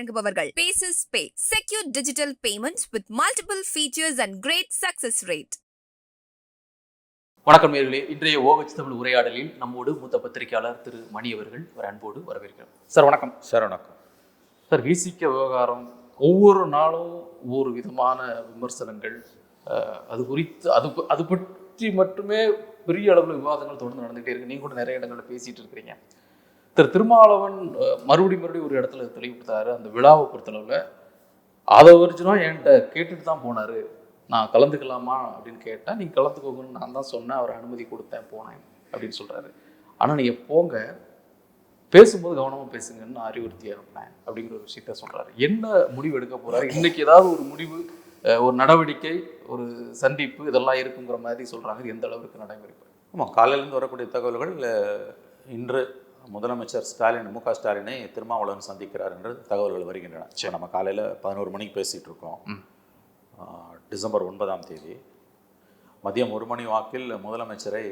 வழங்குபவர்கள். Bases pay secure digital payments with multiple features and great success rate வணக்கம் நேர்களே. இன்றைய ஓகச் தமிழ் உரையாடலில் நம்மோடு மூத்த பத்திரிகையாளர் திரு மணி அவர்கள் ஒரு அன்போடு வரவேற்கிறோம். சார் வணக்கம். சார் வணக்கம். சார் விசிக்க விவகாரம் ஒவ்வொரு நாளும் ஒவ்வொரு விதமான விமர்சனங்கள் அது குறித்து அது அது பற்றி மட்டுமே பெரிய அளவில் விவாதங்கள் தொடர்ந்து நடந்துகிட்டே இருக்கு. நீங்க கூட நிறைய இடங்கள்ல பேசிட்டு இருக்கிறீங்க. திரு திருமாவளவன் மறுபடி மறுபடியும் மறுபடியும் ஒரு இடத்துல தெளிவுபடுத்தாரு அந்த விழாவை பொறுத்தளவில் அதை ஒரிஜினா என்கிட்ட கேட்டுட்டு தான் போனார். நான் கலந்துக்கலாமா அப்படின்னு கேட்டேன் நீ கலந்துக்கோங்கன்னு நான் தான் சொன்னேன். அவர் அனுமதி கொடுத்தேன் போனேன் அப்படின்னு சொல்கிறாரு ஆனால் நீங்கள் போங்க. பேசும்போது கவனமாக பேசுங்கன்னு நான் அறிவுறுத்தி அனுப்பினேன் அப்படிங்கிற ஒரு விஷயத்த சொல்கிறாரு என்ன முடிவு எடுக்க போகிறாரு இன்றைக்கி ஏதாவது ஒரு முடிவு ஒரு நடவடிக்கை ஒரு சந்திப்பு இதெல்லாம் இருக்குங்கிற மாதிரி சொல்கிறாங்க எந்த அளவுக்கு நடைமுறைப்படும் ஆமாம் காலையிலேருந்து வரக்கூடிய தகவல்கள் இன்று முதலமைச்சர் ஸ்டாலின் மு க ஸ்டாலினை திருமாவளவன் சந்திக்கிறார் என்று தகவல்கள் வருகின்றன. சரி. நம்ம காலையில் பதினோரு மணிக்கு பேசிகிட்டு இருக்கோம். டிசம்பர் ஒன்பதாம் தேதி. மதியம் ஒரு மணி வாக்கில் முதலமைச்சரை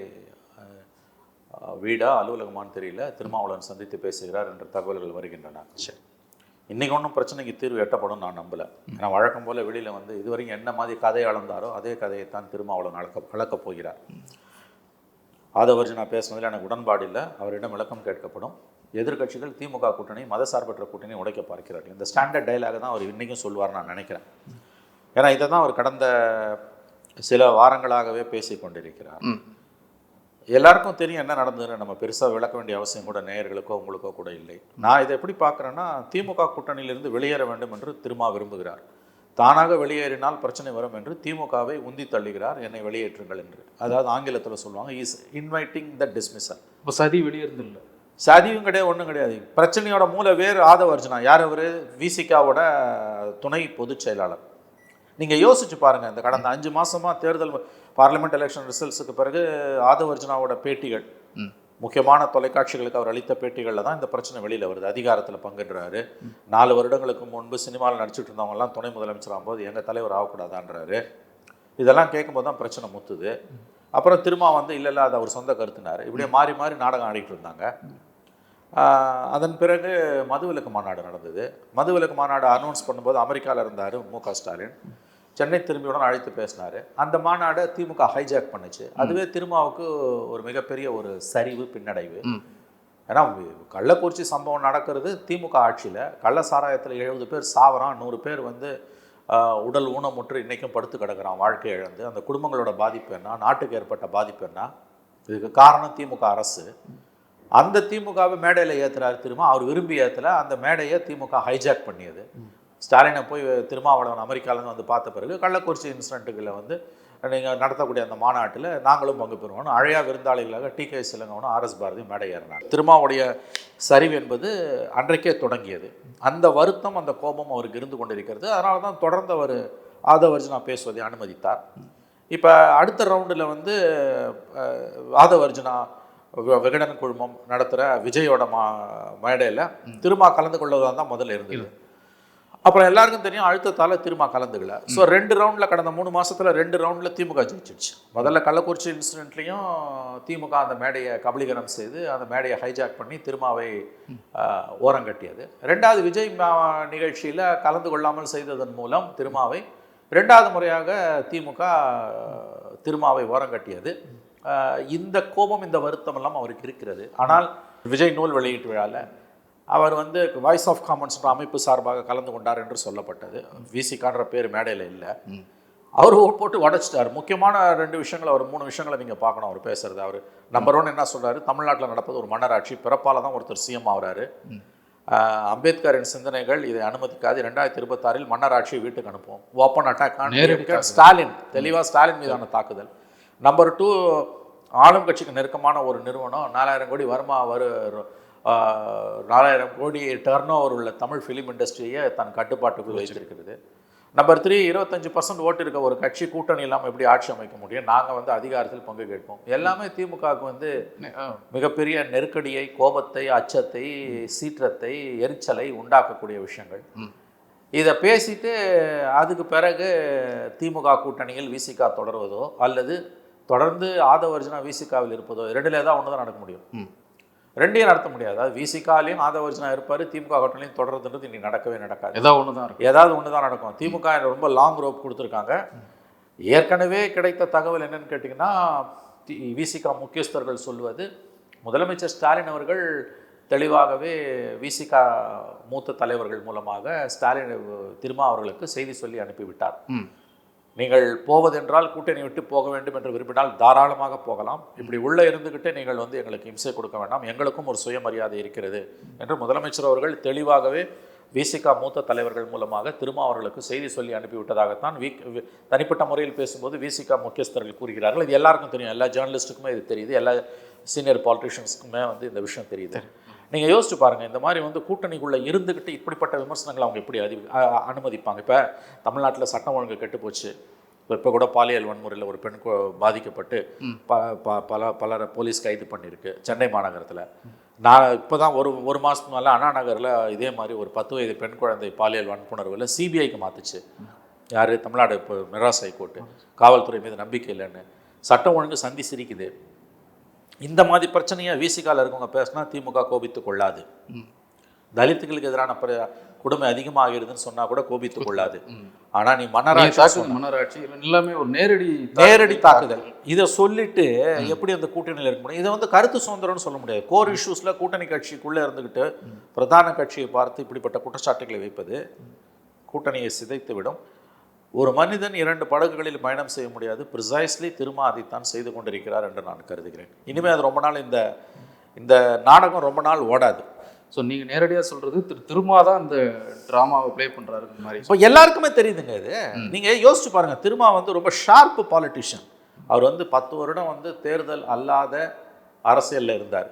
வீடா அலுவலகமான்னு தெரியல திருமாவளவன் சந்தித்து பேசுகிறார் என்ற தகவல்கள் வருகின்றன. சரி. இன்னைக்கு ஒன்றும் பிரச்சனைக்கு தீர்வு எட்டப்படும் நான் நம்பல. ஏன்னா வழக்கம் போல வெளியில் வந்து இதுவரைக்கும் என்ன மாதிரி கதை அளந்தாரோ அதே கதையைத்தான் திருமாவளவன் அளக்க அளக்கப் போகிறார். ஆதவர்ஜனா பேசுனதில் எனக்கு உடன்பாடு இல்லை. அவரிடம் விளக்கம் கேட்கப்படும். எதிர்க்கட்சிகள் திமுக கூட்டணி மதசார்பற்ற கூட்டணி உடைக்க பார்க்கிறார்கள். இந்த ஸ்டாண்டர்ட் டைலாக் தான் அவர் இன்றைக்கும் சொல்வார் நான் நினைக்கிறேன். ஏன்னா இதை தான் அவர் கடந்த சில வாரங்களாகவே பேசி கொண்டிருக்கிறார். எல்லாருக்கும் தெரியும் என்ன நடந்ததுன்னு. நம்ம பெருசாக விளக்க வேண்டிய அவசியம் கூட நேயர்களுக்கோ உங்களுக்கோ கூட இல்லை. நான் இதை எப்படி பார்க்குறேன்னா திமுக கூட்டணியிலிருந்து வெளியேற வேண்டும் என்று திருமா விரும்புகிறார். தானாக வெளியேறினால் பிரச்சனை வரும் என்று திமுகவை உந்தி தள்ளுகிறார். என்னை வெளியேற்றுங்கள் என்று. அதாவது ஆங்கிலத்தில் சொல்லுவாங்க இஸ் இன்வைட்டிங் த டிஸ்மிசல் இப்போ சதி வெளியேறது இல்லை சதியும் கிடையாது ஒன்றும் கிடையாது. பிரச்சனையோட மூல வேறு ஆதவ அர்ஜுனா. யார் அவர்? விசிகாவோட துணை பொதுச் செயலாளர். நீங்கள் யோசிச்சு பாருங்கள் இந்த கடந்த அஞ்சு மாசமா தேர்தல் பார்லிமெண்ட் எலெக்ஷன் ரிசல்ட்ஸுக்கு பிறகு ஆதவ அர்ஜுனாவோட பேட்டிகள். முக்கியமான தொலைக்காட்சிகளுக்கு அவர் அளித்த பேட்டிகளில் தான் இந்த பிரச்சனை வெளியில் வருது. அதிகாரத்தில் பங்குன்றாரு. நாலு வருடங்களுக்கு முன்பு சினிமாவில் நடிச்சிட்டு இருந்தவங்கலாம் துணை முதலமைச்சர் ஆகும்போது எங்கள் தலைவர் ஆகக்கூடாதான்றாரு. இதெல்லாம் கேட்கும்போது தான் பிரச்சனை முத்துது. அப்புறம் திரும்ப வந்து இல்லை இல்லை அது அவர் சொந்த கருத்துனார். இப்படியே மாறி மாறி நாடகம் ஆடிட்டு இருந்தாங்க. அதன் பிறகு மதுவிலக்கு மாநாடு நடந்தது. மதுவிலக்கு மாநாடு அனௌன்ஸ் பண்ணும்போது அமெரிக்காவில் இருந்தார் மு க ஸ்டாலின். சென்னை திரும்பியுடன் அழைத்து பேசினார். அந்த மாநாடை திமுக ஹைஜாக் பண்ணுச்சு. அதுவே திருமாவுக்கு ஒரு மிகப்பெரிய ஒரு சரிவு பின்னடைவு. ஏன்னா கள்ளக்குறிச்சி சம்பவம் நடக்கிறது திமுக ஆட்சியில். கள்ள சாராயத்தில் எழுபது பேர் சாவறான் நூறு பேர் வந்து உடல் ஊனமுற்று இன்றைக்கும் படுத்து கிடக்குறான் வாழ்க்கை இழந்து. அந்த குடும்பங்களோட பாதிப்பு என்ன? நாட்டுக்கு ஏற்பட்ட பாதிப்பு என்ன? இதுக்கு காரணம் திமுக அரசு. அந்த திமுகவை மேடையில் ஏற்றுறாரு திரும்ப அவர் விரும்பி ஏற்றல அந்த மேடையை திமுக ஹைஜாக் பண்ணியது. ஸ்டாலினை போய் திருமாவளவன் அமெரிக்காவிலேருந்து வந்து பார்த்த பிறகு கள்ளக்குறிச்சி இன்சிடென்ட்டுகளில் வந்து நீங்கள் நடத்தக்கூடிய அந்த மாநாட்டில் நாங்களும் பங்கு பெறுவோம். அழையா விருந்தாளிகளாக டி கே சிலங்கவனும் ஆர்எஸ் பாரதி மேடை ஏறினார் திருமாவுடைய சரிவு என்பது அன்றைக்கே தொடங்கியது. அந்த வருத்தம் அந்த கோபம் அவருக்கு இருந்து கொண்டிருக்கிறது. அதனால தான் தொடர்ந்து அவர் ஆதவர்ஜுனா பேசுவதை அனுமதித்தார். இப்போ அடுத்த ரவுண்டில் வந்து ஆதவர்ஜுனா விகடன் குழுமம் நடத்துகிற விஜயோட மா மேடையில் திருமா கலந்து கொள்வதாக தான் முதல்ல இருந்தது. அப்புறம் எல்லாருக்கும் தெரியும் அழுத்தத்தால் திருமா கலந்துக்கல. ஸோ ரெண்டு ரவுண்டில் கடந்த மூணு மாதத்தில் ரெண்டு ரவுண்டில் திமுக ஜெயிச்சிடுச்சு. முதல்ல கள்ளக்குறிச்சி இன்சிடென்ட்லேயும் திமுக அந்த மேடையை கபலீகரம் செய்து அந்த மேடையை ஹைஜாக் பண்ணி திருமாவை ஓரங்கட்டியது ரெண்டாவது விஜய் நிகழ்ச்சியில் கலந்து கொள்ளாமல் செய்ததன் மூலம் திருமாவை ரெண்டாவது முறையாக திமுக திருமாவை ஓரங்கட்டியது இந்த கோபம் இந்த வருத்தம் எல்லாம் அவருக்கு இருக்கிறது. ஆனால் விஜய் நூல் வெளியீட்டு விழாவில் அவர் வந்து வாய்ஸ் ஆஃப் காமன்ஸ்ன்ற அமைப்பு சார்பாக கலந்து கொண்டார் என்று சொல்லப்பட்டது. விசிகான்ற பேர் மேடையில் இல்லை. அவர் ஓட் போட்டு உடைச்சிட்டார். முக்கியமான ரெண்டு விஷயங்களை அவர் மூணு விஷயங்களை நீங்கள் பார்க்கணும் அவர் பேசுறது. அவர் நம்பர் ஒன் என்ன சொல்றாரு? தமிழ்நாட்டில் நடப்பது ஒரு மன்னராட்சி. பிறப்பால தான் ஒருத்தர் சிஎம் ஆகுறாரு. அம்பேத்கரின் சிந்தனைகள் இதை அனுமதிக்காது. ரெண்டாயிரத்தி இருபத்தாறில் மன்னராட்சியை வீட்டுக்கு அனுப்புவோம். ஓப்பன் அட்டாக் ஸ்டாலின் தெளிவாக ஸ்டாலின் மீதான தாக்குதல். நம்பர் டூ ஆளும் கட்சிக்கு நெருக்கமான ஒரு நிறுவனம். நாலாயிரம் கோடி வருமா வரு ஆஹ், நாலாயிரம் கோடி டர்ன் ஓவர் உள்ள தமிழ் ஃபிலிம் இண்டஸ்ட்ரியை தன் கட்டுப்பாட்டுக்குள் வைத்திருக்கிறது. நம்பர் த்ரீ இருபத்தஞ்சு பர்சன்ட் ஓட்டு இருக்க ஒரு கட்சி கூட்டணி இல்லாமல் எப்படி ஆட்சி அமைக்க முடியும்? நாங்கள் வந்து அதிகாரத்தில் பங்கு கேட்போம். எல்லாமே திமுகவுக்கு வந்து மிகப்பெரிய நெருக்கடியை கோபத்தை அச்சத்தை சீற்றத்தை எரிச்சலை உண்டாக்கக்கூடிய விஷயங்கள். இதை பேசிட்டு அதுக்கு பிறகு திமுக கூட்டணியில் விசிகா தொடர்வதோ அல்லது தொடர்ந்து ஆதவர்ஜனா விசிகாவில் இருப்பதோ ரெண்டுல தான் ஒன்று தான் நடக்க முடியும். ரெண்டையும் நடத்த முடியாது. அதாவது விசிகாலையும் ஆதவர்ஜனா இருப்பார் திமுக கூட்டணியும் தொடர்றதுன்றது இன்னைக்கு நடக்கவே நடக்காது. ஏதாவது ஒன்று தான் ஏதாவது ஒன்று தான் நடக்கும். திமுக ரொம்ப லாங் ரோப் கொடுத்துருக்காங்க. ஏற்கனவே கிடைத்த தகவல் என்னன்னு கேட்டிங்கன்னா விசிகா முக்கியஸ்தர்கள் சொல்வது முதலமைச்சர் ஸ்டாலின் அவர்கள் தெளிவாகவே விசிகா மூத்த தலைவர்கள் மூலமாக ஸ்டாலின் திருமா அவர்களுக்கு செய்தி சொல்லி அனுப்பிவிட்டார். நீங்கள் போவதென்றால் கூட்டணி விட்டு போக வேண்டும் என்று விரும்பினால் தாராளமாக போகலாம். இப்படி உள்ளே இருந்துக்கிட்டே நீங்கள் வந்து எங்களுக்கு இம்சை கொடுக்க வேண்டாம். எங்களுக்கும் ஒரு சுயமரியாதை இருக்கிறது என்று முதலமைச்சர் அவர்கள் தெளிவாகவே விசிகா மூத்த தலைவர்கள் மூலமாக திருமா அவர்களுக்கு செய்தி சொல்லி அனுப்பிவிட்டதாகத்தான் வி தனிப்பட்ட முறையில் பேசும்போது விசிகா முக்கியஸ்தர்கள் கூறுகிறார்கள். இது எல்லாருக்கும் தெரியும். எல்லா ஜேர்னலிஸ்ட்டுக்குமே இது தெரியுது. எல்லா சீனியர் பாலிட்டிஷியன்ஸ்க்குமே வந்து இந்த விஷயம் தெரியுது. நீங்கள் யோசிச்சு பாருங்கள் இந்த மாதிரி வந்து கூட்டணிக்குள்ளே இருந்துக்கிட்டு இப்படிப்பட்ட விமர்சனங்களை அவங்க எப்படி அதி அனுமதிப்பாங்க? இப்போ தமிழ்நாட்டில் சட்டம் ஒழுங்கு கெட்டு போச்சு. இப்போ கூட பாலியல் வன்முறையில் ஒரு பெண் கு- பாதிக்கப்பட்டு ப ப- பல பலரை போலீஸ் கைது பண்ணியிருக்கு சென்னை மாநகரத்தில். நான் இப்போ தான் ஒரு ஒரு மாதத்துக்கு மேலே அண்ணா நகரில் இதே மாதிரி ஒரு பத்து வயது பெண் குழந்தை பாலியல் வன்புணர்வில் சிபிஐக்கு மாற்றுச்சு யார்? தமிழ்நாடு இப்போ மெட்ராஸ் ஹைகோர்ட்டு. காவல்துறை மீது நம்பிக்கை இல்லைன்னு. சட்டம் ஒழுங்கு சந்தி சிரிக்குது. இந்த மாதிரி பிரச்சனையை விசிகால இருக்கவங்க பேசினா திமுக கோபித்து கொள்ளாது. தலித்துகளுக்கு எதிரான கொடுமை அதிகமாகிறதுன்னு சொன்னா கூட கோபித்து கொள்ளாது. ஆனா நீ மன்னராட்சி மன்னராட்சி எல்லாமே ஒரு நேரடி நேரடி தாக்குதல். இதை சொல்லிட்டு எப்படி அந்த கூட்டணியில் இருக்க முடியும்? இதை வந்து கருத்து சுதந்திரம்னு சொல்ல முடியாது. கோர் இஷ்யூஸ்ல கூட்டணி கட்சிக்குள்ளே இருந்துக்கிட்டு பிரதான கட்சியை பார்த்து இப்படிப்பட்ட குற்றச்சாட்டுகளை வைப்பது கூட்டணியை சிதைத்து விடும் ஒரு மனிதன் இரண்டு படகுகளில் பயணம் செய்ய முடியாது. ப்ரிசைஸ்லி திரும்ப அதைத்தான் செய்து கொண்டிருக்கிறார் என்று நான் கருதுகிறேன். இனிமேல் அது ரொம்ப நாள் இந்த இந்த நாடகம் ரொம்ப நாள் ஓடாது. ஸோ நீங்க நேரடியா சொல்றது திரு திருமா தான் இந்த டிராமாவை ப்ளே இந்த மாதிரி. இப்போ எல்லாருக்குமே தெரியுதுங்க இது. நீங்க யோசிச்சு பாருங்க. திருமா வந்து ரொம்ப ஷார்ப் பாலிட்டிஷியன் அவர் வந்து பத்து வருடம் வந்து தேர்தல் அல்லாத அரசியல்ல இருந்தார்.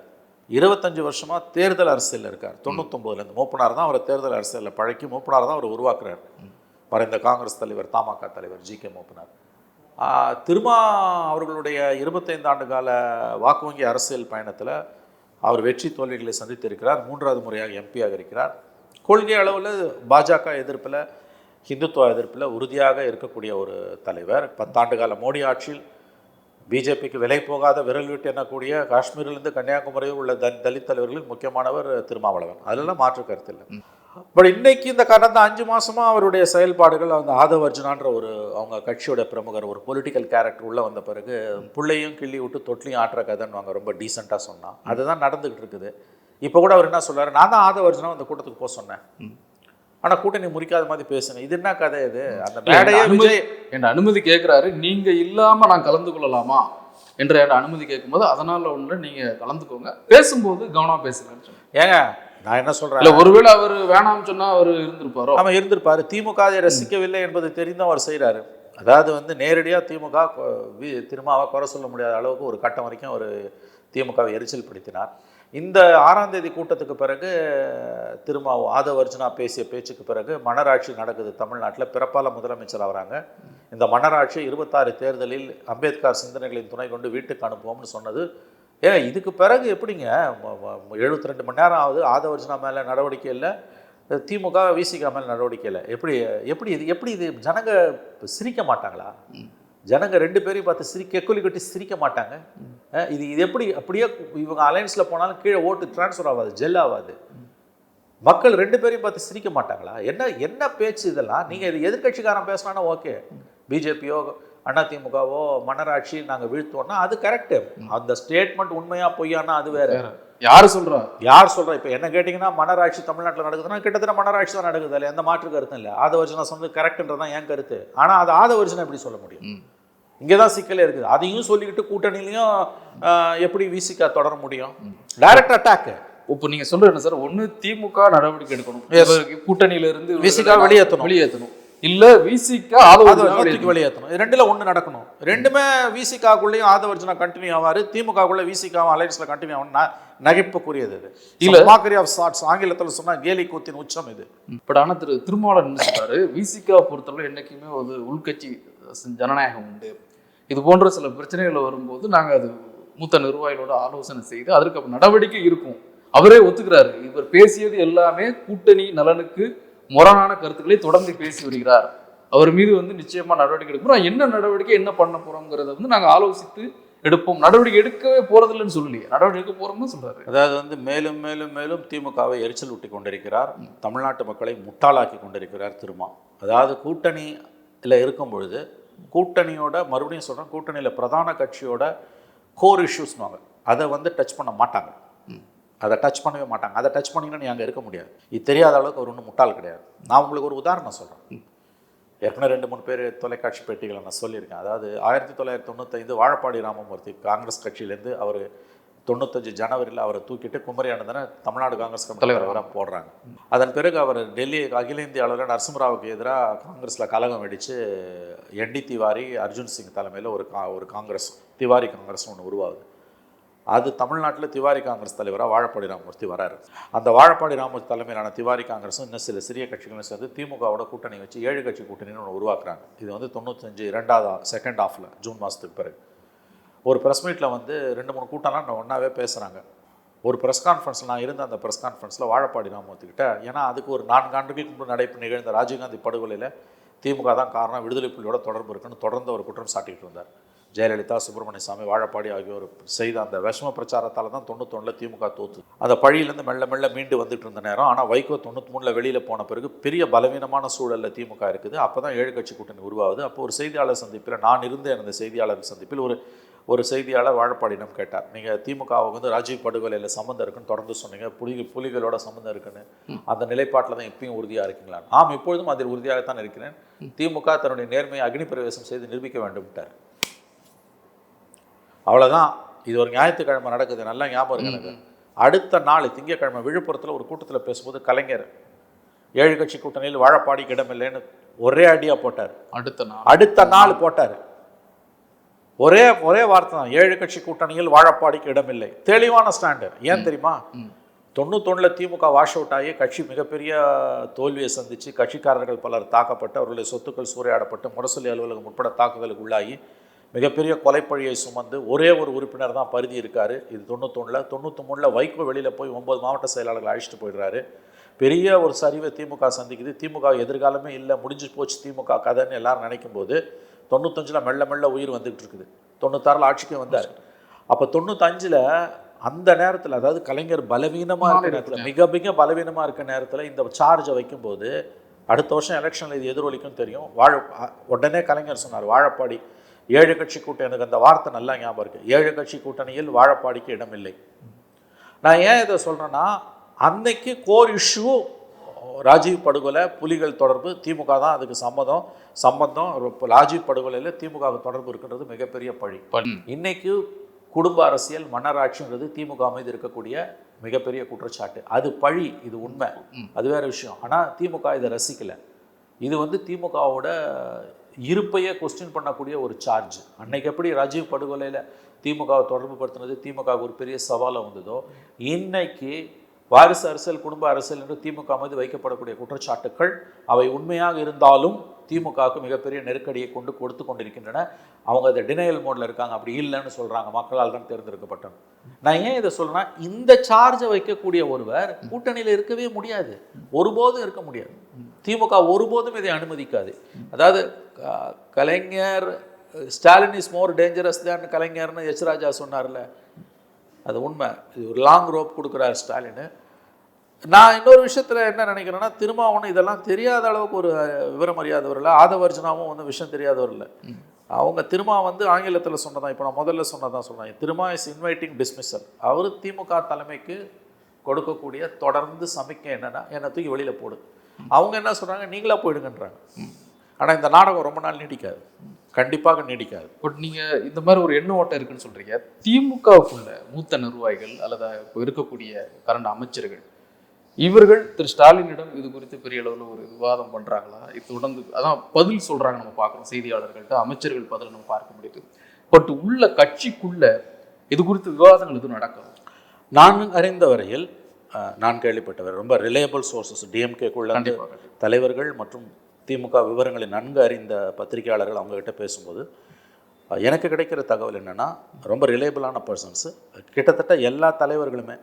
இருபத்தஞ்சு வருஷமா தேர்தல் அரசியல்ல இருக்கார். தொண்ணூத்தொம்பதுல இருந்து மூப்பனார் தான் அவரை தேர்தல் அரசியல்ல பழக்கி மூப்பனார் தான் அவர் உருவாக்குறார். மறைந்த காங்கிரஸ் தலைவர் தமாக தலைவர் ஜி கே மூப்பனார் திருமா அவர்களுடைய இருபத்தைந்து ஆண்டு கால வாக்கு வங்கி அரசியல் பயணத்தில் அவர் வெற்றி தோல்விகளை சந்தித்திருக்கிறார் மூன்றாவது முறையாக எம்பியாக இருக்கிறார். கொள்கை அளவில் பாஜக எதிர்ப்பில் ஹிந்துத்துவ எதிர்ப்பில் உறுதியாக இருக்கக்கூடிய ஒரு தலைவர். பத்தாண்டு கால மோடி ஆட்சியில் பிஜேபிக்கு விலை போகாத விரல் விட்டு எண்ணக்கூடிய காஷ்மீரிலிருந்து கன்னியாகுமரியில் உள்ள த தலித் தலைவர்களில் முக்கியமானவர் திருமாவளவன். அதெல்லாம் மாற்று கருத்து இல்லை. பட் இன்னைக்கு இந்த கடந்த அஞ்சு மாசமா அவருடைய செயல்பாடுகள் அந்த ஆதவ அர்ஜுனான்ற ஒரு அவங்க கட்சியோட பிரமுகர் ஒரு பொலிட்டிக்கல் கேரக்டர் உள்ள வந்த பிறகு புள்ளையும் கிள்ளி விட்டு தொட்டிலையும் ஆட்டுற கதைன்னு அவங்க ரொம்ப டீசெண்டாக சொன்னான் அதுதான் நடந்துகிட்டு இருக்குது. இப்போ கூட அவர் என்ன சொல்றாரு? நான் தான் ஆதவ அர்ஜுனா அந்த கூட்டத்துக்கு போக சொன்னேன். ஆனா கூட்டணி முறிக்காத மாதிரி பேசுனேன் இது என்ன கதை இது? அந்த மேடையே அனுமதி- விஜய் என் அனுமதி கேட்குறாரு நீங்க இல்லாம நான் கலந்து கொள்ளலாமா? என்ற என் அனுமதி கேட்கும்போது அதனால ஒன்று நீங்க கலந்துக்கோங்க. பேசும்போது கவனமா பேசுங்கன்னு சொன்னேன். ஏங்க நான் என்ன சொல்றேன்? இல்ல ஒருவேளை அவர் வேணாம்னு சொன்னா அவர் இருந்திருப்பாரோ? ஆமா இருந்திருப்பாரு. திமுக அதை ரசிக்கவில்லை என்பது தெரிந்தும் அவர் செய்றாரு. அதாவது வந்து நேரடியா திமுக திருமாவை குறை சொல்ல முடியாத அளவுக்கு ஒரு கட்டம் வரைக்கும் ஒரு திமுகவை எரிச்சல் படுத்தினார். இந்த ஆறாம் தேதி கூட்டத்துக்கு பிறகு திருமா ஆதவ அர்ஜுனா பேசிய பேச்சுக்கு பிறகு மன்னராட்சி நடக்குது தமிழ்நாட்டில். பிறப்பால முதலமைச்சர் ஆகுறாங்க இந்த மன்னராட்சி இருபத்தாறு தேர்தலில் அம்பேத்கர் சிந்தனைகளின் துணை கொண்டு வீட்டுக்கு அனுப்புவோம்னு சொன்னது ஏன் இதுக்கு பிறகு எப்படிங்க? எழுபத்தி ரெண்டு மணி நேரம் ஆகுது. ஆதவ அர்ஜுனா மேலே நடவடிக்கை இல்லை. திமுக விசிக மேலே நடவடிக்கை இல்லை. எப்படி எப்படி இது எப்படி இது ஜனங்க சிரிக்க மாட்டாங்களா? ஜனங்க ரெண்டு பேரையும் பார்த்து சிரி கெக்குலி கட்டி சிரிக்க மாட்டாங்க. இது இது எப்படி அப்படியே இவங்க அலைன்ஸில் போனாலும் கீழே ஓட்டு ட்ரான்ஸ்ஃபர் ஆகாது ஜெல் ஆகாது மக்கள் ரெண்டு பேரையும் பார்த்து சிரிக்க மாட்டாங்களா? என்ன என்ன பேச்சு இதெல்லாம்? நீங்கள் இது எதிர்க்கட்சிக்காரன் பேசினானா ஓகே. பிஜேபியோ அதிமுகவோ மன்னராட்சி நாங்கள் வீழ்த்துவோம்னா அது கரெக்டு அந்த ஸ்டேட்மெண்ட் உண்மையா பொய்யானா அது வேற. யாரு சொல்றா? யார் சொல்றா? இப்போ என்ன கேட்டிங்கன்னா மன்னராட்சி தமிழ்நாட்டில் நடக்குதுன்னா கிட்டத்தட்ட மன்னராட்சி தான் நடக்குது. இல்லை எந்த மாற்று கருத்தும் இல்லை. ஆதவர்ஜனா சொன்னது கரெக்டுன்றது தான் என் கருத்து. ஆனால் அது ஆதவர்ஜனா எப்படி சொல்ல முடியும். இங்கே தான் சிக்கலே இருக்குது. அதையும் சொல்லிக்கிட்டு கூட்டணிலையும் எப்படி விசிகா தொடர முடியும்? டைரக்ட் அட்டாக் இப்போ நீங்க சொல்றது என்ன சார்? ஒண்ணு திமுக நடவடிக்கை எடுக்கணும். Yes. இவருக்கு கூட்டணியில இருந்து விசிகா வெளியேத்தணும். வெளியேற்றணும். இல்ல விசிக ஆதவர்ஜனா ஆதரவு தூக்கி வெளியேற்றணும். இது ரெண்டுல ஒன்று நடக்கணும். ரெண்டுமே விசிகாக்குள்ளேயும் ஆதவர்ஜனா கண்டினியூ ஆவார். திமுகக்குள்ளே விசிகாவும் அலைன்ஸில் கண்டினியூ ஆகும் ந- நகைப்புக்குரியது இது. இல்ல. மாக்கரி ஆஃப் சாட்ஸ் ஆங்கிலத்தில் சொன்னா கேலி கூத்தின் உச்சம் இது. பட் ஆனா திரு திருமாவளவன் என்ன சொல்றாரு? விசிகா பொறுத்தவரை என்னைக்குமே ஒரு உள்கட்சி ஜனநாயகம் உண்டு. இது போன்ற சில பிரச்சனைகள் வரும்போது நாங்க அது மூத்த நிர்வாகிகளோட ஆலோசனை செய்து அதற்கு நடவடிக்கை இருக்கும். அவரே ஒத்துக்கிறாரு. இவர் பேசியது எல்லாமே கூட்டணி நலனுக்கு முரணான கருத்துக்களை தொடர்ந்து பேசி வருகிறார். அவர் மீது வந்து நிச்சயமா நடவடிக்கை எடுக்கிறோம் என்ன நடவடிக்கை என்ன பண்ண போறோங்கிறத வந்து நாங்கள் ஆலோசித்து எடுப்போம். நடவடிக்கை எடுக்கவே போறதில்லைன்னு சொல்லி நடவடிக்கை எடுக்க போறோம்னு சொல்றாரு. அதாவது வந்து மேலும் மேலும் மேலும் திமுகவை எரிச்சல் ஊட்டி கொண்டிருக்கிறார். தமிழ்நாட்டு மக்களை முட்டாளாக்கி கொண்டிருக்கிறார் திருமா. அதாவது கூட்டணியில் இருக்கும் பொழுது கூட்டணியோட மறுபடியும் சொல்கிறேன் கூட்டணியில் பிரதான கட்சியோட கோர் இஷ்யூஸ்னுவாங்க அதை வந்து டச் பண்ண மாட்டாங்க. அதை டச் பண்ணவே மாட்டாங்க. அதை டச் பண்ணிங்கன்னா நீ அங்கே இருக்க முடியாது. இது தெரியாத அளவுக்கு அவர் ஒன்றும் முட்டாள் கிடையாது. நான் உங்களுக்கு ஒரு உதாரணம் சொல்கிறேன் ஏற்கனவே ரெண்டு மூணு பேர் தொலைக்காட்சி பேட்டிகளை நான் சொல்லியிருக்கேன். அதாவது ஆயிரத்தி தொள்ளாயிரத்தி தொண்ணூத்தைந்து வாழப்பாடி ராமமூர்த்தி காங்கிரஸ் கட்சியிலேருந்து அவர் தொண்ணூத்தஞ்சு ஜனவரியில் அவரை தூக்கிட்டு குமரி ஆனந்தனை தமிழ்நாடு காங்கிரஸ். தலைவராக போடுறாங்க. அதன் பிறகு அவர் டெல்லி அகில இந்திய அளவில் நரசிம்மராவுக்கு எதிராக காங்கிரஸில் கலகம் வெடித்து என்டி திவாரி அர்ஜுன் சிங் தலைமையில் ஒரு கா ஒரு காங்கிரஸ் திவாரி காங்கிரஸ் ஒன்று உருவாகுது. அது தமிழ்நாட்டில் திவாரி காங்கிரஸ் தலைவராக வாழப்பாடி ராமமூர்த்தி வராரு. அந்த வாழப்பாடி ராமமூர்த்தி தலைமையிலான திவாரி காங்கிரஸும் இன்னும் சில சிறிய கட்சிகளும் சேர்ந்து திமுகவோட கூட்டணி வச்சு ஏழு கட்சி கூட்டணின்னு ஒன்று உருவாக்குறாங்க. இது வந்து தொண்ணூத்தஞ்சு இரண்டாவது செகண்ட் ஆஃபில் ஜூன் மாதத்துக்கு பிறகு. ஒரு ப்ரெஸ் மீட்டில் வந்து ரெண்டு மூணு கூட்டம்லாம் நான் ஒன்றாவே பேசுகிறாங்க ஒரு ப்ரெஸ் கான்ஃபரன்ஸில் நான் இருந்த அந்த ப்ரெஸ் கான்ஃபரன்ஸில் வாழப்பாடி ராமமூர்த்தி ஏன்னா அதுக்கு ஒரு நான்கு ஆண்டுகளுக்கு முன்பு நடைபெற்று நிகழ்ந்த ராஜீவ்காந்தி படுகொலையில் திமுக தான் காரணம் விடுதலை புலியோட தொடர்பு இருக்குன்னு தொடர்ந்து ஒரு குற்றம் சாட்டிகிட்டு இருந்தார். ஜெயலலிதா சுப்பிரமணிய சாமி வாழப்பாடி ஆகியோர் செய்த அந்த விஷம பிரச்சாரத்தால் தான் தொண்ணூத்தொன்னில் திமுக தோத்து. அந்த பழியிலேருந்து மெல்ல மெல்ல மீண்டு வந்துட்டு இருந்த நேரம். ஆனால் வைகோ தொண்ணூற்றி மூணில் வெளியில் போன பிறகு பெரிய பலவீனமான சூழலில் திமுக இருக்குது. அப்போ தான் ஏழு கட்சி கூட்டணி உருவாகுது. அப்போ ஒரு செய்தியாளர் சந்திப்பில் நான் இருந்த அந்த செய்தியாளர் சந்திப்பில் ஒரு ஒரு செய்தியாளர் வாழப்பாடியிடம் கேட்டார். நீங்கள் திமுகவுக்கு வந்து ராஜீவ் படுகொலையில் சம்மந்தம் இருக்குன்னு தொடர்ந்து சொன்னீங்க. புலி புலிகளோட சம்மந்தம் இருக்குன்னு. அந்த நிலைப்பாட்டில் தான் இப்பயும் உறுதியாக இருக்கீங்களா? ஆம் இப்பொழுதும் அதில் உறுதியாகத்தான் இருக்கிறேன். திமுக தன்னுடைய நேர்மையை அக்னி பிரவேசம் செய்து நிரூபிக்க வேண்டும்ட்டார். அவ்வளோதான் இது ஒரு ஞாயிற்றுக்கிழமை நடக்குது. நல்லா ஞாபகம் எனக்கு. அடுத்த நாள் திங்கட்கிழமை விழுப்புரத்தில் ஒரு கூட்டத்தில் பேசும்போது கலைஞர் ஏழு கட்சி கூட்டணியில் வாழப்பாடிக்கு இடமில்லைன்னு ஒரே அடியாக போட்டார். அடுத்த நாள். அடுத்த நாள் போட்டார். ஒரே ஒரே வார்த்தை தான். ஏழு கட்சி கூட்டணியில் வாழப்பாடிக்கு இடமில்லை. தெளிவான ஸ்டாண்டு ஏன் தெரியுமா? தொண்ணூத்தொன்னில் திமுக வாஷ் அவுட் ஆகி கட்சி மிகப்பெரிய தோல்வியை சந்தித்து கட்சிக்காரர்கள் பலர் தாக்கப்பட்டு அவர்களுடைய சொத்துக்கள் சூறையாடப்பட்டு முரசொலி அலுவலகம் உட்பட தாக்குதலுக்கு உள்ளாகி மிகப்பெரிய கொலைப்பழியை சுமந்து ஒரே ஒரு உறுப்பினர் தான் பருதி இருக்காரு. இது தொண்ணூத்தொன்னில் தொண்ணூற்றி மூணில் வைகோ வெளியில் போய் ஒன்பது மாவட்ட செயலாளர்கள் அழைச்சிட்டு போயிடுறாரு. பெரிய ஒரு சரிவை திமுக சந்திக்குது. திமுக எதிர்காலமே இல்லை முடிஞ்சு போச்சு திமுக கதைன்னு எல்லாரும் நினைக்கும் போது தொண்ணூத்தஞ்சில் மெல்ல மெல்ல உயிர் வந்துகிட்டு இருக்குது. தொண்ணூத்தாறில் ஆட்சிக்கு வந்தார். அப்போ தொண்ணூத்தஞ்சில் அந்த நேரத்தில் அதாவது கலைஞர் பலவீனமாக இருக்க நேரத்தில் மிக மிக பலவீனமாக இருக்க நேரத்தில் இந்த சார்ஜை வைக்கும்போது அடுத்த வருஷம் எலெக்ஷனில் இது எதிரொலிக்கும் தெரியும். வாழ உடனே கலைஞர் சொன்னார் வாழப்பாடி ஏழு கட்சி கூட்டணி எனக்கு அந்த வார்த்தை நல்லா ஞாபகம் இருக்குது ஏழு கட்சி கூட்டணியில் வாழப்பாடிக்கு இடமில்லை. நான் ஏன் இதை சொல்கிறேன்னா அன்னைக்கு கோர் இஷ்யூ ராஜீவ் படுகொலை புலிகள் தொடர்பு திமுக தான் அதுக்கு சம்மதம். சம்பந்தம் ராஜீவ் படுகொலையில் திமுக தொடர்பு இருக்கின்றது மிகப்பெரிய பழி. இன்னைக்கு குடும்ப அரசியல் மன்னராட்சின்றது திமுக மீது இருக்கக்கூடிய மிகப்பெரிய குற்றச்சாட்டு. அது பழி இது உண்மை. அது வேற விஷயம். ஆனால் திமுக இதை ரசிக்கல. இது வந்து திமுகவோட இருப்பையே கொஸ்டின் பண்ணக்கூடிய ஒரு சார்ஜ் அன்னைக்கு எப்படி ராஜீவ் படுகொலையில் திமுகவை தொடர்பு படுத்தினது திமுக ஒரு பெரிய சவாலாக வந்ததோ இன்னைக்கு வாரிசு அரசியல் குடும்ப அரசியல் என்று திமுக மீது வைக்கப்படக்கூடிய குற்றச்சாட்டுக்கள் அவை உண்மையாக இருந்தாலும் திமுகவுக்கு மிகப்பெரிய நெருக்கடியை கொண்டு கொடுத்து கொண்டிருக்கின்றன. அவங்க அதை டினையல் மோடில் இருக்காங்க. அப்படி இல்லைன்னு சொல்கிறாங்க மக்களால் தான் தேர்ந்தெடுக்கப்பட்டோம் நான் ஏன் இதை சொல்றேன்னா இந்த சார்ஜை வைக்கக்கூடிய ஒருவர் கூட்டணியில் இருக்கவே முடியாது. ஒருபோதும் இருக்க முடியாது. திமுக ஒருபோதும் இதை அனுமதிக்காது. அதாவது Kalaignar Stalin is more dangerous than கலைஞர்னு H Raja சொன்னார்ல. அது உண்மை. இது ஒரு லாங் ரோப் கொடுக்குறாரு ஸ்டாலின். நான் இன்னொரு விஷயத்தில் என்ன நினைக்கிறேன்னா திருமாவனும் இதெல்லாம் தெரியாத அளவுக்கு ஒரு விவரம் அறியாதவர் இல்லை. ஆதவர்ஜனாவும் வந்து விஷயம் தெரியாதவர் இல்லை. அவங்க திருமா வந்து ஆங்கிலத்தில் சொன்னதான். இப்போ நான் முதல்ல சொன்னதான் சொன்னேன் திருமா இஸ் இன்வைட்டிங் டிஸ்மிஸல் அவர் திமுக தலைமைக்கு கொடுக்கக்கூடிய தொடர்ந்து சமிக்கை என்னென்னா என்னை தூக்கி வெளியில் போடு. அவங்க என்ன சொல்கிறாங்க நீங்களா போயிடுங்கன்றாங்க. ஆனால் இந்த நாடகம் ரொம்ப நாள் நீடிக்காது. கண்டிப்பாக நீடிக்காது. பட் நீங்க இந்த மாதிரி ஒரு எண்ண ஓட்டம் இருக்குன்னு சொல்றீங்க. திமுகவுக்குள்ள மூத்த நிர்வாகிகள் அல்லது இப்போ இருக்கக்கூடிய கரண்ட் அமைச்சர்கள் இவர்கள் திரு ஸ்டாலினிடம் இது குறித்து பெரிய அளவில் ஒரு விவாதம் பண்றாங்களா? இது தொடர்ந்து அதான் பதில் சொல்றாங்க நம்ம பார்க்குறோம் செய்தியாளர்கள்ட்ட. அமைச்சர்கள் பதில் நம்ம பார்க்க முடியுது. பட் உள்ள கட்சிக்குள்ள இது குறித்து விவாதங்கள் எதுவும் நடக்கும் நான் அறிந்த வரையில் நான் கேள்விப்பட்டவர். ரொம்ப ரிலையபிள் சோர்சஸ் டிஎம்கேக்குள்ள. தலைவர்கள் மற்றும் திமுக விவரங்களை நன்கு அறிந்த பத்திரிகையாளர்கள் அவங்ககிட்ட பேசும்போது எனக்கு கிடைக்கிற தகவல் என்னென்னா ரொம்ப ரிலேபிளான பர்சன்ஸு கிட்டத்தட்ட எல்லா தலைவர்களுமே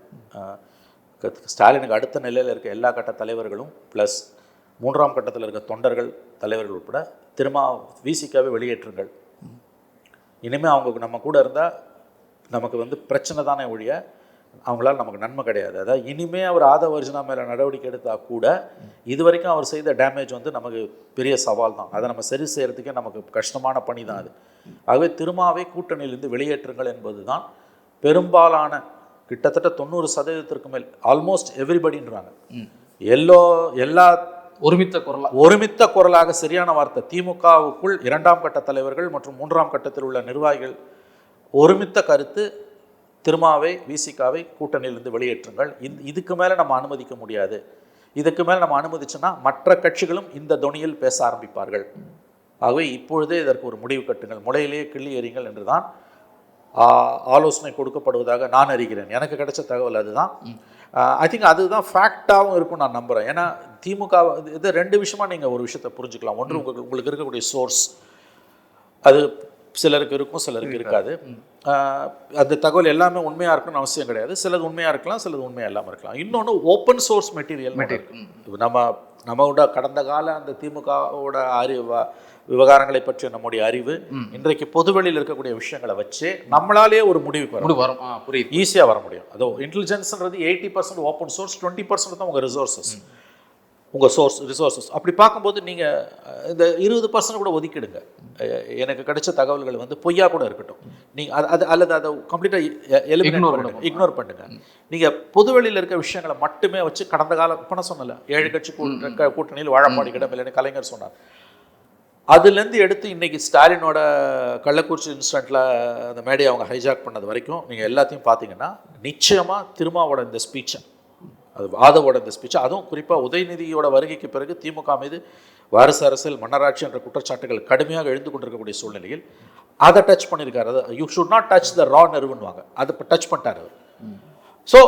ஸ்டாலினுக்கு அடுத்த நிலையில் இருக்க எல்லா கட்ட தலைவர்களும் ப்ளஸ் மூன்றாம் கட்டத்தில் இருக்க தொண்டர்கள் தலைவர்கள் உட்பட திரும்ப விசிக்காவே வெளியேற்றுங்கள். இனிமேல் அவங்க நம்ம கூட இருந்தால் நமக்கு வந்து பிரச்சனை தானே ஒழிய அவங்களால நமக்கு நன்மை கிடையாது. அதாவது இனிமே அவர் ஆதவ அர்ஜுனா மேலே நடவடிக்கை எடுத்தால் கூட இது வரைக்கும் அவர் செய்த டேமேஜ் வந்து நமக்கு பெரிய சவால் தான். அதை நம்ம சரி செய்யறதுக்கே நமக்கு கஷ்டமான பணி தான் அது. ஆகவே திருமாவை கூட்டணியிலிருந்து வெளியேற்றுங்கள் என்பது தான் பெரும்பாலான கிட்டத்தட்ட தொண்ணூறு சதவீதத்திற்கு மேல் ஆல்மோஸ்ட் எவ்ரிபடின்றாங்க எல்லோ எல்லா ஒருமித்த குரலா? ஒருமித்த குரலாக சரியான வார்த்தை. திமுகவுக்குள் இரண்டாம் கட்ட தலைவர்கள் மற்றும் மூன்றாம் கட்டத்தில் உள்ள நிர்வாகிகள் ஒருமித்த கருத்து திருமாவை விசிகாவை கூட்டணியிலிருந்து வெளியேற்றுங்கள். இந்த இதுக்கு மேலே நம்ம அனுமதிக்க முடியாது. இதுக்கு மேலே நம்ம அனுமதிச்சோன்னா மற்ற கட்சிகளும் இந்த தொனியில் பேச ஆரம்பிப்பார்கள். ஆகவே இப்பொழுதே இதற்கு ஒரு முடிவு கட்டுங்கள். முளையிலேயே கிள்ளி எறிங்கள் என்று தான் ஆலோசனை கொடுக்கப்படுவதாக நான் அறிகிறேன். எனக்கு கிடைச்ச தகவல் அதுதான். ஐ திங்க் அதுதான் ஃபேக்டாகவும் இருக்கும் நான் நம்புகிறேன் ஏன்னா திமுக இது- இது ரெண்டு விஷயமா நீங்கள் ஒரு விஷயத்தை புரிஞ்சுக்கலாம். ஒன்று உங்களுக்கு உங்களுக்கு இருக்கக்கூடிய சோர்ஸ் அது சிலருக்கு இருக்கும் சிலருக்கு இருக்காது. அந்த தகவல் எல்லாமே உண்மையாக இருக்கணும்னு அவசியம் கிடையாது. சிலது உண்மையாக இருக்கலாம் சிலது உண்மையாக இல்லாமல் இருக்கலாம். இன்னொன்று ஓப்பன் சோர்ஸ் மெட்டீரியல் மெட்டீரியல் நம்ம நம்மளோட கடந்த கால அந்த திமுகவோட அறிவு விவகாரங்களை பற்றிய நம்முடைய அறிவு இன்றைக்கு பொதுவெளியில் இருக்கக்கூடிய விஷயங்களை வச்சு நம்மளாலேயே ஒரு முடிவுக்கு வரும். வரும் புரியுது. ஈஸியாக வர முடியும். அதோ இன்டெலிஜென்ஸ்ன்றது eighty percent open source twenty percent தான் உங்கள் ரிசோர்ஸஸ் உங்கள் சோர்ஸ் ரிசோர்ஸஸ் அப்படி பார்க்கும்போது நீங்கள் இந்த இருபது பர்சன்ட் கூட ஒதுக்கிடுங்க. எனக்கு கிடைச்ச தகவல்கள் வந்து பொய்யா கூட இருக்கட்டும். நீங்கள் அது அது அல்லது அதை கம்ப்ளீட்டாக எலிமினேட் பண்ணுங்க. இக்னோர் பண்ணுங்க. நீங்கள் பொதுவெளியில் இருக்க விஷயங்களை மட்டுமே வச்சு கடந்த காலம் நான் சொன்னல ஏழு கட்சி கூட்ட- கூட்டணியில் வாழப்பாடி கிடமில்லைன்னு கலைஞர் சொன்னார். அதுலேருந்து எடுத்து இன்னைக்கு ஸ்டாலினோட கள்ளக்குறிச்சி இன்சிடெண்ட்டில் அந்த மேடையை அவங்க ஹைஜாக் பண்ணது வரைக்கும் நீங்கள் எல்லாத்தையும் பார்த்தீங்கன்னா நிச்சயமாக திருமாவோட இந்த ஸ்பீச்சை அது வாதவோட இந்த ஸ்பீச் அதுவும் குறிப்பாக உதயநிதியோட வருகைக்கு பிறகு திமுக மீது வாரிசு அரசியல் மன்னராட்சி என்ற குற்றச்சாட்டுகள் கடுமையாக எழுந்து கொண்டிருக்கக்கூடிய சூழ்நிலையில் அதை டச் பண்ணியிருக்காரு. அதை you should not touch the raw நெருவுன்னுவாங்க அதை டச் பண்ணிட்டார் அவர். ஸோ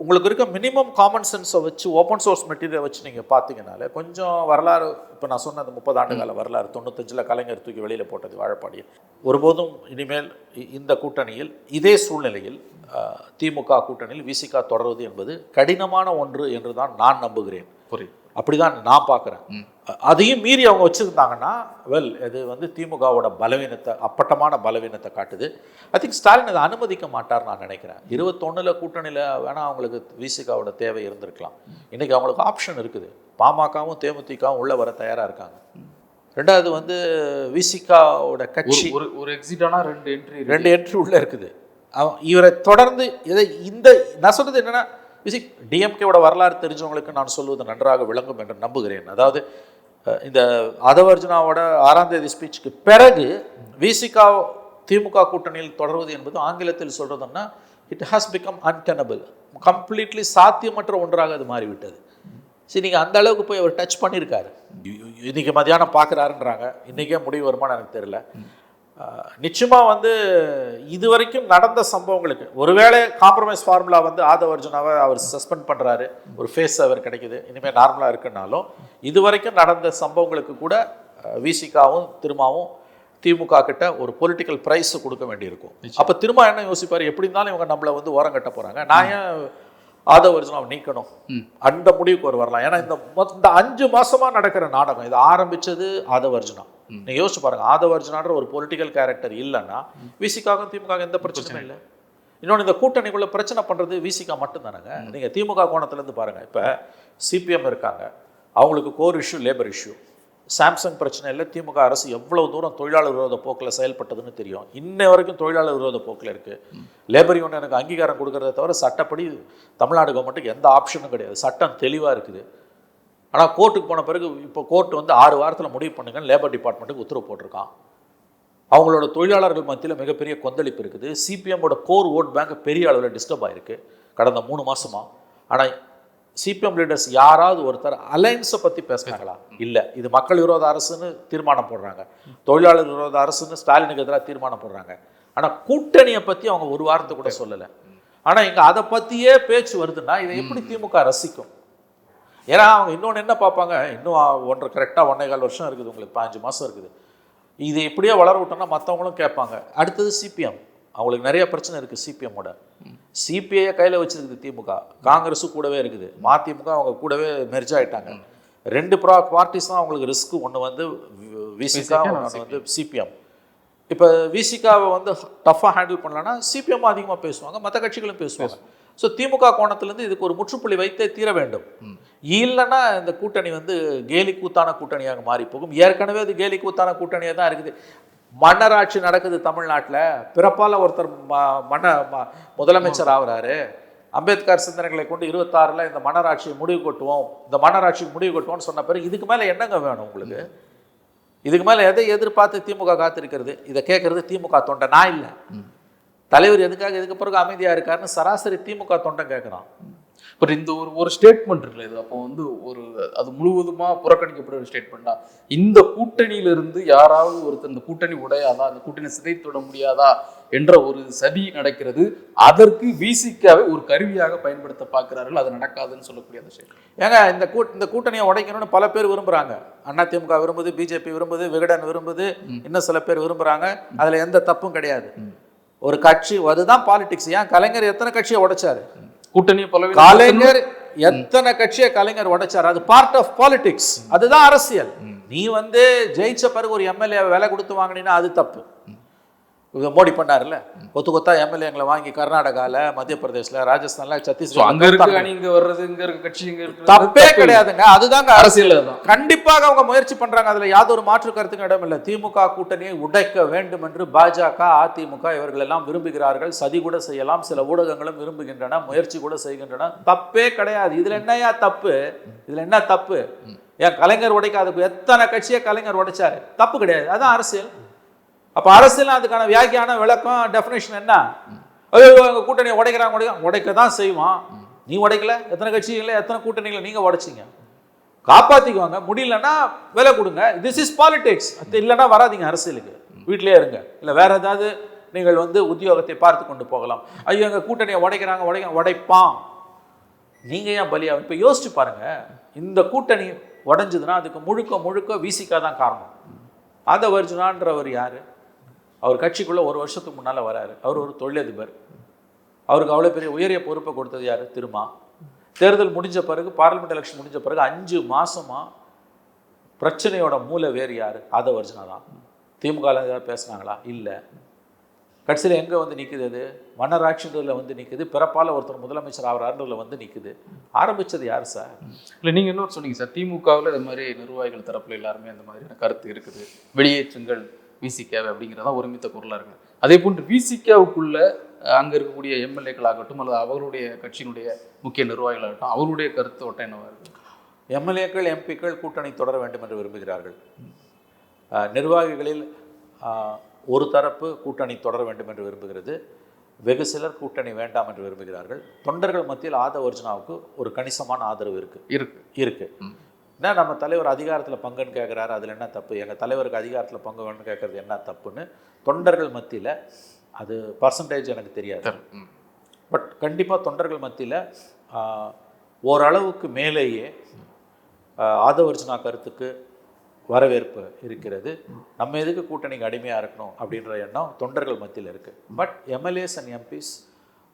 உங்களுக்கு இருக்க மினிமம் காமன் சென்ஸை வச்சு ஓப்பன் சோர்ஸ் மெட்டீரியல் வச்சு நீங்கள் பார்த்தீங்கனாலே கொஞ்சம் வரலாறு இப்போ நான் சொன்ன அந்த முப்பது ஆண்டு கால வரலாறு தொண்ணூத்தஞ்சில் கலைஞர் தூக்கி வெளியில் போட்டது வாழப்பாடியில். ஒருபோதும் இனிமேல் இ- இந்த கூட்டணியில் இதே சூழ்நிலையில் திமுக கூட்டணியில் விசிகா தொடர்வது என்பது கடினமான ஒன்று என்று தான் நான் நம்புகிறேன். புரியுது. அப்படிதான் நான் பார்க்குறேன். அதையும் மீறி அவங்க வச்சுருந்தாங்கன்னா வெல் இது வந்து திமுகவோட பலவீனத்தை அப்பட்டமான பலவீனத்தை காட்டுது. ஐ திங்க் ஸ்டாலின் அதை அனுமதிக்க மாட்டார் நான் நினைக்கிறேன். இருபத்தொன்னில் கூட்டணியில் வேணால் அவங்களுக்கு விசிகாவோட தேவை இருந்திருக்கலாம். இன்றைக்கி அவங்களுக்கு ஆப்ஷன் இருக்குது. பாமகவும் தேமுதிகவும் உள்ளே வர தயாராக இருக்காங்க. ரெண்டாவது வந்து விசிகாவோட கட்சி ஒரு ஒரு எக்ஸிட்டானா ரெண்டு என்ட்ரி ரெண்டு என்ட்ரி உள்ளே இருக்குது. அவன் இவரை தொடர்ந்து இதை இந்த நான் சொல்றது என்னன்னா விசிக் டிஎம்கேவோட வரலாறு தெரிஞ்சவங்களுக்கு நான் சொல்வது நன்றாக விளங்கும் என்று நம்புகிறேன். அதாவது இந்த அதவர்ஜுனாவோட ஆறாம் தேதி ஸ்பீச்சுக்கு பிறகு விசிகா திமுக கூட்டணியில் தொடர்வது என்பது ஆங்கிலத்தில் சொல்றதுன்னா it has become untenable completely சாத்தியமற்ற ஒன்றாக அது மாறிவிட்டது. சரி நீங்கள் அந்த அளவுக்கு போய் அவர் டச் பண்ணியிருக்காரு இ- இ- இன்னைக்கு மதியானம் பார்க்குறாருன்றாங்க. இன்றைக்கே முடிவு வருமானு எனக்கு தெரியல. நிச்சயமாக வந்து இது வரைக்கும் நடந்த சம்பவங்களுக்கு ஒருவேளை காம்ப்ரமைஸ் ஃபார்முலா வந்து ஆதவ அர்ஜுனாவை அவர் சஸ்பெண்ட் பண்ணுறாரு ஒரு ஃபேஸ் அவர் கிடைக்குது இனிமேல் நார்மலாக இருக்குன்னாலும் இது வரைக்கும் நடந்த சம்பவங்களுக்கு கூட விசிகாவும் திருமாவும் திமுக கிட்ட ஒரு பொலிட்டிக்கல் ப்ரைஸ் கொடுக்க வேண்டியிருக்கும். அப்போ திரும்ப என்ன யோசிப்பார்? எப்படி இருந்தாலும் இவங்க நம்மளை வந்து ஓரம் கட்ட போகிறாங்க நான் ஏன் ஆதவ அர்ஜுனாவை நீக்கணும். அந்த முடிவுக்கு ஒரு வரலாம். ஏன்னா இந்த மொத்த- இந்த அஞ்சு மாசமா நடக்கிற நாடகம் இது ஆரம்பிச்சது ஆதவ அர்ஜுனா நீங்க யோசிச்சு பாருங்க ஆதவ அர்ஜுனான்ற ஒரு பொலிட்டிக்கல் கேரக்டர் இல்லைன்னா விசிகாக திமுக எந்த பிரச்சனையும் இல்லை. இன்னொன்று இந்த கூட்டணிக்குள்ள பிரச்சனை பண்றது விசிகா மட்டும்தானங்க. நீங்க திமுக கோணத்துல இருந்து பாருங்க இப்ப சிபிஎம் இருக்காங்க. அவங்களுக்கு core issue labour issue Samsung பிரச்சனையில் திமுக அரசு எவ்வளோ தூரம் தொழிலாளர் விரோத போக்கில் செயல்பட்டதுன்னு தெரியும். இன்ன வரைக்கும் தொழிலாளர் விரோத போக்கில் இருக்குது லேபர் யூனியனுக்கு அங்கீகாரம் கொடுக்கறத தவிர சட்டப்படி தமிழ்நாடு கவர்மெண்ட்டுக்கு எந்த ஆப்ஷனும் கிடையாது. சட்டம் தெளிவாக இருக்குது. ஆனால் கோர்ட்டுக்கு போன பிறகு இப்போ கோர்ட் வந்து ஆறு வாரத்தில் முடிவு பண்ணுங்கன்னு லேபர் டிபார்ட்மெண்ட்டுக்கு உத்தரவு போட்டிருக்கான். அவங்களோட தொழிலாளர்கள் மத்தியில் மிகப்பெரிய கொந்தளிப்பு இருக்குது. சிபிஎம்மோட கோர் ஓட் பேங்க் பெரிய அளவில் டிஸ்டர்ப் ஆகிருக்கு கடந்த மூணு மாதமாக ஆனால் சிபிஎம் லீடர்ஸ் யாராவது ஒருத்தர் அலைன்ஸை பற்றி பேசுனாங்களா? இல்லை. இது மக்கள் விரோத அரசுன்னு தீர்மானம் போடுறாங்க. தொழிலாளர் விரோத அரசுன்னு ஸ்டாலினுக்கு எதிராக தீர்மானம் போடுறாங்க. ஆனால் கூட்டணியை பற்றி அவங்க ஒரு வாரத்தை கூட சொல்லலை. ஆனால் இங்கே அதை பற்றியே பேச்சு வருதுன்னா இதை எப்படி திமுக ரசிக்கும்? ஏன்னா அவங்க இன்னொன்று என்ன பார்ப்பாங்க? இன்னும் ஒன்றரை கரெக்டாக ஒன்றே கால் வருஷம் இருக்குது. உங்களுக்கு பாஞ்சு மாதம் இருக்குது. இது இப்படியே வளர விட்டோம்னா மற்றவங்களும் கேட்பாங்க. அடுத்தது சிபிஎம் அவங்களுக்கு நிறைய பிரச்சனை இருக்குது சிபிஎம்மோட சிபிஐ கையில் வச்சிருக்குது திமுக காங்கிரஸு கூடவே இருக்குது. மதிமுக அவங்க கூடவே மெர்ஜ் ஆயிட்டாங்க. ரெண்டு ப்ரா பார்ட்டிஸ் தான் அவங்களுக்கு ரிஸ்க் ஒன்று வந்து விசிகா ஒன்று வந்து சிபிஎம் இப்போ விசிகாவை வந்து டஃப்பாக ஹேண்டில் பண்ணலன்னா சிபிஎம் அதிகமாக பேசுவாங்க. மற்ற கட்சிகளும் பேசுவாங்க. ஸோ திமுக கோணத்திலேருந்து இதுக்கு ஒரு முற்றுப்புள்ளி வைத்தே தீர வேண்டும். இல்லைன்னா இந்த கூட்டணி வந்து கேலி கூத்தான கூட்டணியாக மாறி போகும். ஏற்கனவே அது கேலி கூத்தான கூட்டணியாக தான் இருக்குது. மன்னராட்சி நடக்குது தமிழ்நாட்டில். பிறப்பால் ஒருத்தர் ம- மன்ன முதலமைச்சர் ஆகுறாரு. அம்பேத்கர் சிந்தனைகளை கொண்டு இருபத்தாறில் இந்த மன்னராட்சியை முடிவு கட்டுவோம். இந்த மன்னராட்சிக்கு முடிவு கட்டுவோம்னு சொன்ன பிறகு இதுக்கு மேலே என்னங்க வேணும் உங்களுக்கு? இதுக்கு மேலே எதை எதிர்பார்த்து திமுக காத்திருக்கிறது? இதை கேட்கறது திமுக தொண்டை. நான் இல்லை. தலைவர் எதுக்காக இதுக்கு பிறகு அமைதியாக இருக்காருன்னு சராசரி திமுக தொண்டை கேட்குறான் பட் இந்த ஒரு ஒரு ஸ்டேட்மெண்ட் இருக்குல்ல இது. அப்போ வந்து ஒரு அது முழுவதுமா புறக்கணிக்கப்படுற ஒரு ஸ்டேட்மெண்டா இந்த கூட்டணியில இருந்து யாராவது ஒருத்தர் இந்த கூட்டணி உடையாதா? இந்த கூட்டணி சிதைத்து விட முடியாதா? என்ற ஒரு சதி நடக்கிறது. அதற்கு விசிக்காவை ஒரு கருவியாக பயன்படுத்த பார்க்கிறார்கள். அது நடக்காதுன்னு சொல்லக்கூடிய அந்த ஸ்டேட்மெண்ட் ஏங்க இந்த கூட் இந்த கூட்டணியை உடைக்கணும்னு பல பேர் விரும்புகிறாங்க அண்ணா திமுக விரும்புது பிஜேபி விரும்புது விகடன் விரும்புது இன்னும் சில பேர் விரும்புகிறாங்க அதில் எந்த தப்பும் கிடையாது. ஒரு கட்சி அதுதான் பாலிடிக்ஸ் ஏன் கலைஞர் எத்தனை கட்சியை உடைச்சாரு? கூட்டணியை பல கலைஞர் எத்தனை கட்சியை கலைஞர் உடைச்சார்? அது பார்ட் ஆஃப் பாலிடிக்ஸ் அதுதான் அரசியல். நீ வந்து ஜெயிச்ச பிறகு ஒரு எம்எல்ஏ விலை கொடுத்து வாங்கினீன்னா அது தப்பு. மோடி பண்ணார்ல கொத்து கொத்தா எம்எல்ஏங்களை வாங்கி கர்நாடகால மத்திய பிரதேஷ்ல ராஜஸ்தான்ல So, அங்க இருக்க சத்தீஸ்கர் இங்க வர்றது இங்க இருக்க கட்சி இங்க தப்பே கிடையாதுங்க. அதுதாங்க அரசியல் கண்டிப்பாக அவங்க முயற்சி பண்றாங்க. அதுல யாதொரு மாற்று கருத்துக்கும் இடமில்லை திமுக கூட்டணியை உடைக்க வேண்டும் என்று பாஜக அதிமுக இவர்கள் எல்லாம் விரும்புகிறார்கள். சதி கூட செய்யலாம். சில ஊடகங்களும் விரும்புகின்றன. முயற்சி கூட செய்கின்றன. தப்பே கிடையாது. இதுல என்னையா தப்பு? இதுல என்ன தப்பு? ஏன் கலைஞர் உடைக்காத எத்தனை கட்சியை கலைஞர் உடைச்சாரு? தப்பு கிடையாது. அதான் அரசியல். அப்போ அரசியல் அதுக்கான வியாக்கியான விளக்கம் டெஃபினேஷன் என்ன? ஐயோ எங்கள் கூட்டணியை உடைக்கிறாங்க உடைக்க உடைக்க தான் செய்வான். நீ உடைக்கல? எத்தனை கட்சிகளை எத்தனை கூட்டணிகளை நீங்கள் உடைச்சிங்க? காப்பாற்றிக்குவாங்க முடியலன்னா விலை கொடுங்க. திஸ் இஸ் பாலிடிக்ஸ் இல்லைன்னா வராதீங்க அரசியலுக்கு. வீட்டிலே இருங்க. இல்லை வேற ஏதாவது நீங்கள் வந்து உத்தியோகத்தை பார்த்து கொண்டு போகலாம். ஐயோ எங்கள் கூட்டணியை உடைக்கிறாங்க உடைக்க உடைப்பான். நீங்கள் ஏன் பலியா? இப்போ யோசிச்சு பாருங்க. இந்த கூட்டணி உடஞ்சதுன்னா அதுக்கு முழுக்க முழுக்க விசிகா தான் காரணம். அதை வர்ஜுனான்றவர் யார்? அவர் கட்சிக்குள்ளே ஒரு வருஷத்துக்கு முன்னால் வராரு. அவர் ஒரு தொழிலதிபர். அவருக்கு அவ்வளோ பெரிய உயரிய பொறுப்பை கொடுத்தது யார்? திருமா. தேர்தல் முடிஞ்ச பிறகு பார்லிமெண்ட் எலெக்ஷன் முடிஞ்ச பிறகு அஞ்சு மாதமாக பிரச்சனையோட மூல வேறு யார்? ஆதவர்ஜுனா தான். திமுகவில் ஏதாவது பேசுனாங்களா? இல்லை. கடைசியில் எங்கே வந்து நிற்குது அது? மன்னராட்சின்றதில் வந்து நிற்குது பிறப்பால் ஒருத்தர் முதலமைச்சர் ஆகிறாருன்றதில் வந்து நிற்குது ஆரம்பிச்சது யார் சார்? இல்லை நீங்கள் இன்னொரு சொன்னீங்க சார். திமுகவில் இது மாதிரி நிர்வாகிகள் தரப்பில் எல்லாருமே அந்த மாதிரியான கருத்து இருக்குது. வெளியேற்றுங்கள் விசிகாவை அப்படிங்கிறதா ஒருமித்த குரலா இருக்கு. அதே போன்று விசிகாவுக்குள்ள அங்க இருக்கக்கூடிய எம்எல்ஏக்கள் ஆகட்டும் அல்லது அவர்களுடைய கட்சியினுடைய முக்கிய நிர்வாகிகளாகட்டும் அவருடைய கருத்து ஒட்ட என்னவா இருக்கு? எம்எல்ஏக்கள் எம்பிக்கள் கூட்டணி தொடர வேண்டும் என்று விரும்புகிறார்கள். நிர்வாகிகளில் ஒரு தரப்பு கூட்டணி தொடர வேண்டும் என்று விரும்புகிறது. வெகு சிலர் கூட்டணி வேண்டாம் என்று விரும்புகிறார்கள். தொண்டர்கள் மத்தியில் ஆதவர்ஜுனாவுக்கு ஒரு கணிசமான ஆதரவு இருக்கு. இருக்கு. இருக்கு. ம். என்ன நம்ம தலைவர் அதிகாரத்தில் பங்குன்னு கேட்குறாரு அதில் என்ன தப்பு? எங்கள் தலைவருக்கு அதிகாரத்தில் பங்கு வேணும்னு கேட்குறது என்ன தப்புன்னு தொண்டர்கள் மத்தியில் அது பர்சன்டேஜ் எனக்கு தெரியாது. பட் கண்டிப்பாக தொண்டர்கள் மத்தியில் ஓரளவுக்கு மேலேயே ஆதவர்ஜுனா கருத்துக்கு வரவேற்பு இருக்கிறது. நம்ம எதுக்கு கூட்டணிக்கு அடிமையாக இருக்கணும் அப்படின்ற எண்ணம் தொண்டர்கள் மத்தியில் இருக்குது பட் எம்எல்ஏஸ் அண்ட் எம்பிஸ்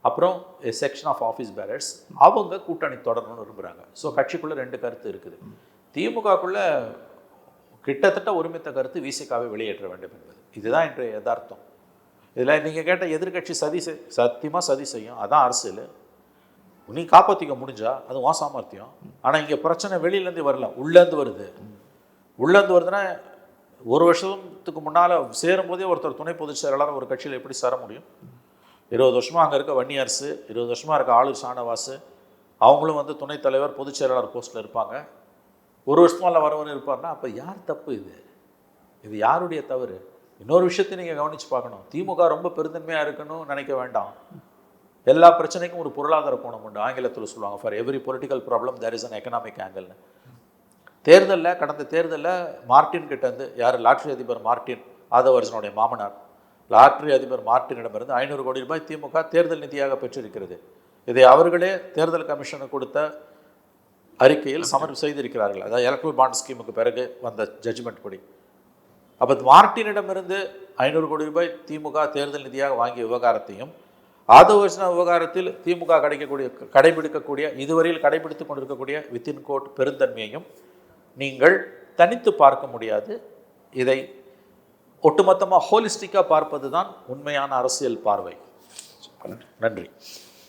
அப்புறம் செக்ஷன் ஆஃப் ஆஃபீஸ் பேரர்ஸ் அவங்க கூட்டணி தொடரணும்னு விரும்புகிறாங்க ஸோ கட்சிக்குள்ளே ரெண்டு கருத்து இருக்குது. திமுகக்குள்ள கிட்டத்தட்ட ஒருமித்த கருத்து விசிகாவை வெளியேற்ற வேண்டும் என்பது. இதுதான் இன்றைய யதார்த்தம். இதில் நீங்கள் கேட்ட எதிர்க்கட்சி சதி செய் சத்தியமாக சதி செய்யும் அதான் அரசியல். நீ காப்பாற்றிக்க முடிஞ்சா அது உன் சாமர்த்தியம். ஆனால் இங்கே பிரச்சனை வெளியிலேருந்து வரல உள்ளேருந்து வருது. உள்ளேருந்து வருதுன்னா ஒரு வருஷத்துக்கு முன்னால் சேரும்போதே ஒருத்தர் துணை பொதுச் செயலாளர் ஒரு கட்சியில் எப்படி சேர முடியும்? இருபது வருஷமாக அங்கே இருக்க வன்னி அரசு இருபது வருஷமாக இருக்க ஆளு சானவாசு அவங்களும் வந்து துணைத் தலைவர் பொதுச் செயலாளர் போஸ்ட்டில் இருப்பாங்க. ஒரு வருஷமால வரவன் இருப்பார்னா அப்போ யார் தப்பு இது? இது யாருடைய தவறு? இன்னொரு விஷயத்தை நீங்கள் கவனித்து பார்க்கணும். திமுக ரொம்ப பெருந்தன்மையாக இருக்குன்னு நினைக்க வேண்டாம். எல்லா பிரச்சனைக்கும் ஒரு பொருளாதார கோணம் உண்டு. ஆங்கிலத்தில் சொல்லுவாங்க for every political problem there is an economic ஆங்கிள்னு தேர்தலில் கடந்த தேர்தலில் மார்ட்டின் கிட்ட இருந்து யார்? லாட்ரி அதிபர் மார்ட்டின் ஆதவர்ஜனுடைய மாமனார். லாட்ரி அதிபர் மார்டினிடமிருந்து ஐநூறு கோடி ரூபாய் திமுக தேர்தல் நிதியாக பெற்றிருக்கிறது. இதை அவர்களே தேர்தல் கமிஷனுக்கு கொடுத்த அறிக்கையில் சமர்ப்பு செய்திருக்கிறார்கள். அதாவது எலக்ட்ரல் பாண்ட் ஸ்கீமுக்கு பிறகு வந்த ஜட்ஜ்மெண்ட் படி. அப்போ மார்ட்டினிடமிருந்து ஐநூறு கோடி ரூபாய் திமுக தேர்தல் நிதியாக வாங்கிய விவகாரத்தையும் ஆதவர்ஜனா விவகாரத்தில் திமுக கிடைக்கக்கூடிய கடைபிடிக்கக்கூடிய இதுவரையில் கடைபிடித்து கொண்டிருக்கக்கூடிய வித்தின் கோட் பெருந்தன்மையையும் நீங்கள் தனித்து பார்க்க முடியாது. இதை ஒட்டுமொத்தமாக ஹோலிஸ்டிக்காக பார்ப்பது தான் உண்மையான அரசியல் பார்வை. நன்றி.